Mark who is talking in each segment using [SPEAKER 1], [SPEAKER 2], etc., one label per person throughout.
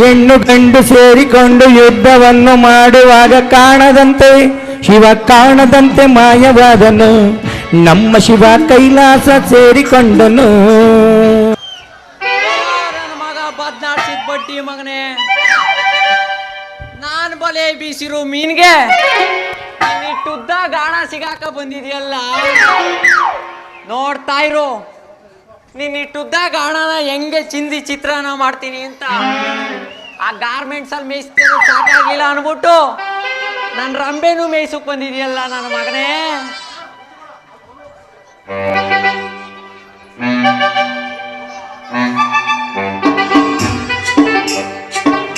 [SPEAKER 1] ಹೆಣ್ಣು ಗಂಡು ಸೇರಿಕೊಂಡು ಯುದ್ಧವನ್ನು ಮಾಡುವಾಗ ಕಾಣದಂತೆ, ಶಿವ ಕಾಣದಂತೆ ಮಾಯವಾದನು. ನಮ್ಮ ಶಿವ ಕೈಲಾಸ ಸೇರಿಕೊಂಡನು.
[SPEAKER 2] ಮಗ ಬಡ್ಡಿ ಮಗನೇ? ನಾನ್ ಬಲೆ ಬೀಸಿರು ಮೀನ್ಗೆ ಇಟ್ಟುದ್ದ ಗಾಣ ಸಿಗಾಕ ಬಂದಿದೆಯಲ್ಲ? ನೋಡ್ತಾ ಇರು. ನಿನ್ನಿಟ್ಟುದ್ದ ಗಾಣನ ಹೆಂಗೆ ಚಿಂದಿ ಚಿತ್ರಾನ್ನ ಮಾಡ್ತೀನಿ ಅಂತ. ಆ ಗಾರ್ಮೆಂಟ್ಸ್ ಅಲ್ಲಿ ಮೇಯಿಸ್ತಿರೋ ಸಾಕಾಗಿಲ್ಲ ಅನ್ಬಿಟ್ಟು ನನ್ನ ರಂಬೆನೂ ಮೇಯ್ಸಕ್ ಬಂದಿದ್ಯಲ್ಲ ನನ್ನ ಮಗನೇ.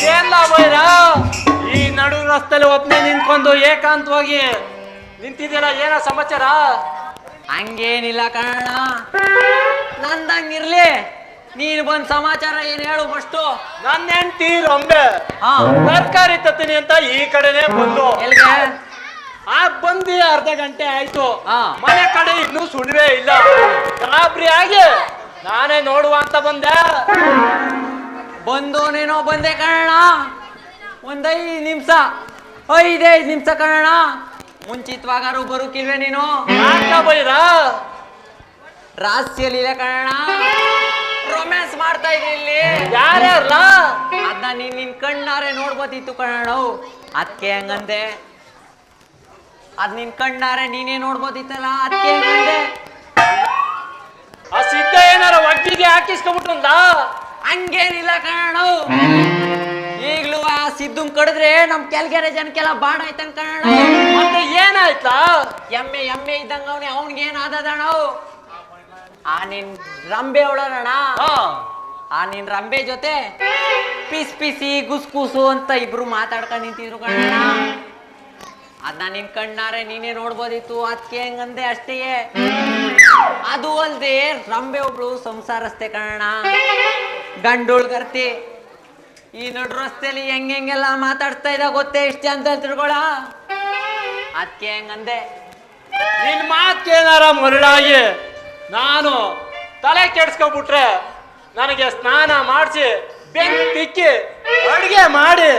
[SPEAKER 3] ಏನ್ ಬೈರ ಈ ನಡು ರಸ್ತೆಲಿ ಒಬ್ನೇ ನಿಂತ್ಕೊಂಡು ಏಕಾಂತವಾಗಿ ನಿಂತಿದ್ದೀರಾ ಏನ ಸಮಾಚಾರ?
[SPEAKER 2] ಹಂಗೇನಿಲ್ಲ ಕಣ ನಂದಂಗಿರ್ಲಿ. ನೀನು ಬಂದ್ ಸಮಾಚಾರ ಏನ್ ಹೇಳು ಫಸ್ಟ್
[SPEAKER 3] ನನ್ನ ಹೆಂಡತಿ ರೊಂಬೆ.
[SPEAKER 2] ಹಾ.
[SPEAKER 3] ತರಕಾರಿ ತತ್ತೀನಿ ಅಂತ ಈ ಕಡೆನೆ ಬಂದು.
[SPEAKER 2] ಎಲ್ಗೆ?
[SPEAKER 3] ಆ ಬಂದಿ ಅರ್ಧ ಗಂಟೆ ಆಯ್ತು.
[SPEAKER 2] ಹಾ.
[SPEAKER 3] ಮನೆ ಕಡೆ ಇನ್ನೂ ಸುಳಿವೇ ಇಲ್ಲ. ಗಾಬರಿ ಆಗಿ ನಾನೇ ನೋಡುವ ಅಂತ ಬಂದೆ.
[SPEAKER 2] ಬಂದು ಬಂದೋನೇನೋ ಬಂದೆ ಕಣ ಒಂದೈದು ನಿಮಿಷ ಐದೈದು ನಿಮಿಷ ಕಣ ಮುಂಚಿತವಾಗಾರು ಬರುಕಿಲ್ವೇ ನೀನು.
[SPEAKER 3] ಯಾಕ ಬೈರ
[SPEAKER 2] ರಾಸಿಯಲ್ಲಿದೆ ಕಣ ರೊಮ್ಯಾನ್ಸ್ ಮಾಡ್ತಾ ಇದ್ರಿ ಇಲ್ಲಿ.
[SPEAKER 3] ಯಾರ್ಯಾರಲ್ಲ
[SPEAKER 2] ಅದನ್ನ ನೀನ್ ನಿನ್ ಕಣ್ಣಾರೆ ನೋಡ್ಬೋದಿತ್ತು ಕಣ ಅದಕ್ಕೆ ಹಂಗಂದೆ. ಅದ್ ನಿನ್ ಕಣ್ಣಾರೆ ನೀನೇ ನೋಡ್ಬೋದಿತ್ತಲ್ಲ ಅದಕ್ಕೆ ಹಂಗಂದೆ.
[SPEAKER 3] ಆ ಸಿದ್ಧ ಏನಾರ ಒಟ್ಟಿಗೆ ಹಾಕಿಸ್ಕೊಂಬಿಟ್ಟಂದ
[SPEAKER 2] ಹಂಗೇನಿಲ್ಲ ಕಣ ಈಗ್ಲೂ ಆ ಸಿದ್ದುನ್ ಕಡಿದ್ರೆ ನಮ್ ಕೆಲ್ಗೆರೆ ಜನಕ್ಕೆಲ್ಲ ಬಾಡ ಆಯ್ತನ್ ಕಣ
[SPEAKER 3] ಮತ್ತೆ ಏನಾಯ್ತಾ
[SPEAKER 2] ಎಮ್ಮೆ ಎಮ್ಮೆ ಇದ್ದಂಗ ಅವನೇ ಅವನ್ಗೇನ್ ಆದದಣ ಆ ನಿನ್ ರಂಬೆ
[SPEAKER 3] ಒಳಗಣ
[SPEAKER 2] ಆ ನಿನ್ ರಂಬೆ ಜೊತೆ ಪಿಸ್ ಪಿಸಿ ಗುಸ್ ಕುಸು ಅಂತ ಇಬ್ರು ಮಾತಾಡ್ಕೊಂಡ್ ನಿಂತಿದ್ರು ಕಣ್ಣ. ಅದನ್ನ ನಿನ್ ಕಣ್ಣಾರೆ ನೀನೇ ನೋಡ್ಬೋದಿತ್ತು. ಅದಕ್ಕೆ ಹೆಂಗಂದೆ ಅಷ್ಟೇ ಅದು ಅಲ್ದೆ ರಂಬೆ ಒಬ್ಳು ಸಂಸಾರಸ್ತೆ ಕಣ್ಣ. ಗಂಡುಳ್ಗರ್ತಿ ಈ ನಡು ರಸ್ತೆಯಲ್ಲಿ ಹೆಂಗ್ ಹೆಂಗೆಲ್ಲ ಮಾತಾಡ್ತಾ ಇದ್ದ ಗೊತ್ತೇ ಇಷ್ಟೇ ಅಂತ ತಿಳ್ಕೊಳ. ಅದಕ್ಕೆ ಹೆಂಗಂದೆ.
[SPEAKER 3] ನಿನ್ ಮಾತೇನಾರ ಮರಳಾಗಿ? ನಾನು ತಲೆ ಕೆಡ್ಸ್ಕೊಬಿಟ್ರೆ ನನಗೆ ಸ್ನಾನ ಮಾಡಿಸಿ ಬೆಂಕಿ ತಿಕ್ಕಿ ಅಡುಗೆ ಮಾಡಿ.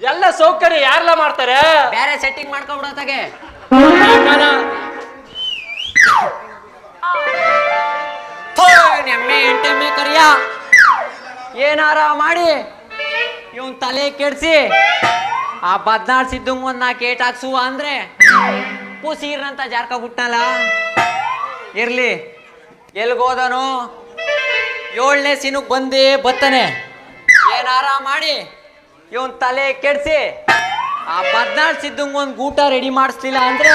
[SPEAKER 3] ಎಲ್ಲ ಸೌಕರ್ಯ ಯಾರೆಲ್ಲ ಮಾಡ್ತಾರೆ?
[SPEAKER 2] ಬೇರೆ ಸೆಟ್ಟಿಂಗ್ ಎಂಟೆಮ್ಮೆ ಕರಿಯ. ಏನಾರ ಮಾಡಿ. ಇವನ್ ತಲೆ ಕೆಡ್ಸಿ ಆ ಬದ್ನಾಡ್ಸಿದ್ದು ಒಂದ್ ನಾಲ್ಕು ಏಟ್ ಹಾಕ್ಸುವ ಅಂದ್ರೆ ಜಾರ್ಕ ಜಾರ್ಕೊಬಿಟ್ನಲ್ಲ. ಇರ್ಲಿ. ಎಲ್ಗೋದನು? ಏಳನೇ ಸಿನಕ್ ಬಂದೇ ಬತ್ತಾನೆ. ಏನಾರ ಮಾಡಿ? ಇವನ್ ತಲೆ ಕೆಡ್ಸಿ. ಆ ಬದ್ನಾಡ್ಸಿದ್ದಂಗ್ ಒಂದು ಗೂಟ ರೆಡಿ ಮಾಡಿಸ್ಲಿಲ್ಲ ಅಂದ್ರೆ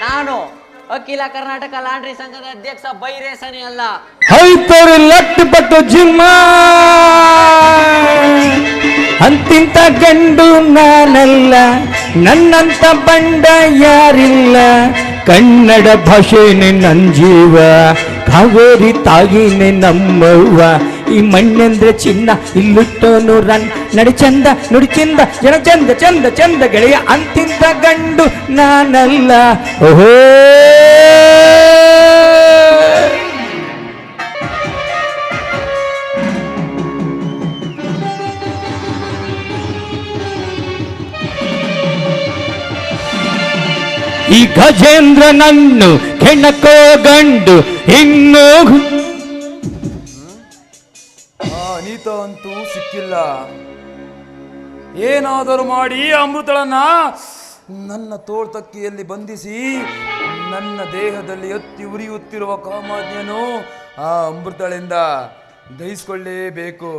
[SPEAKER 2] ನಾನು ಅಖಿಲ ಕರ್ನಾಟಕ ಲಾಂಡ್ರಿ ಸಂಘದ ಅಧ್ಯಕ್ಷ ಬೈರೇಸನಿ ಅಲ್ಲ.
[SPEAKER 1] ಹೈತೋರಿ ಲಟ್ ಪಟ್ಟು ಜಿಮ್ಮ. ಅಂತಿಂತ ಗಂಡು ನಾನಲ್ಲ, ನನ್ನಂತ ಬಂಡ ಯಾರಿಲ್ಲ. ಕನ್ನಡ ಭಾಷೆನೆ ಜೀವ, ಕಾವೇರಿ ತಾಯಿನೇ ನಮ್ಮವ್ವ ಈ ಮಣ್ಣೆಂದ್ರೆ ಚಿನ್ನ, ಇಲ್ಲಿಟ್ಟೋನು ರನ್. ನಡಿ ಚಂದ, ನುಡಿ ಚಂದ, ಜನ ಚಂದ ಚಂದ ಚಂದ ಗೆಳೆಯ ಅಂತಿಂತ ಗಂಡು ನಾನಲ್ಲ. ಓಹೋ! ಈ ಗಜೇಂದ್ರನನ್ನು ಕೆಣಕೋ ಗಂಡು ಇನ್ನು
[SPEAKER 4] ಅನಿತ ಅಂತೂ ಸಿಕ್ಕಿಲ್ಲ ಏನಾದರೂ ಮಾಡಿ ಅಮೃತಳನ್ನ ನನ್ನ ತೋಳ್ತಕ್ಕಿಯಲ್ಲಿ ಬಂಧಿಸಿ ನನ್ನ ದೇಹದಲ್ಲಿ ಎತ್ತಿ ಉರಿಯುತ್ತಿರುವ ಕಾಮಾಜ್ಞನು ಆ ಅಮೃತಳಿಂದ ದಹಿಸ್ಕೊಳ್ಳೇಬೇಕು.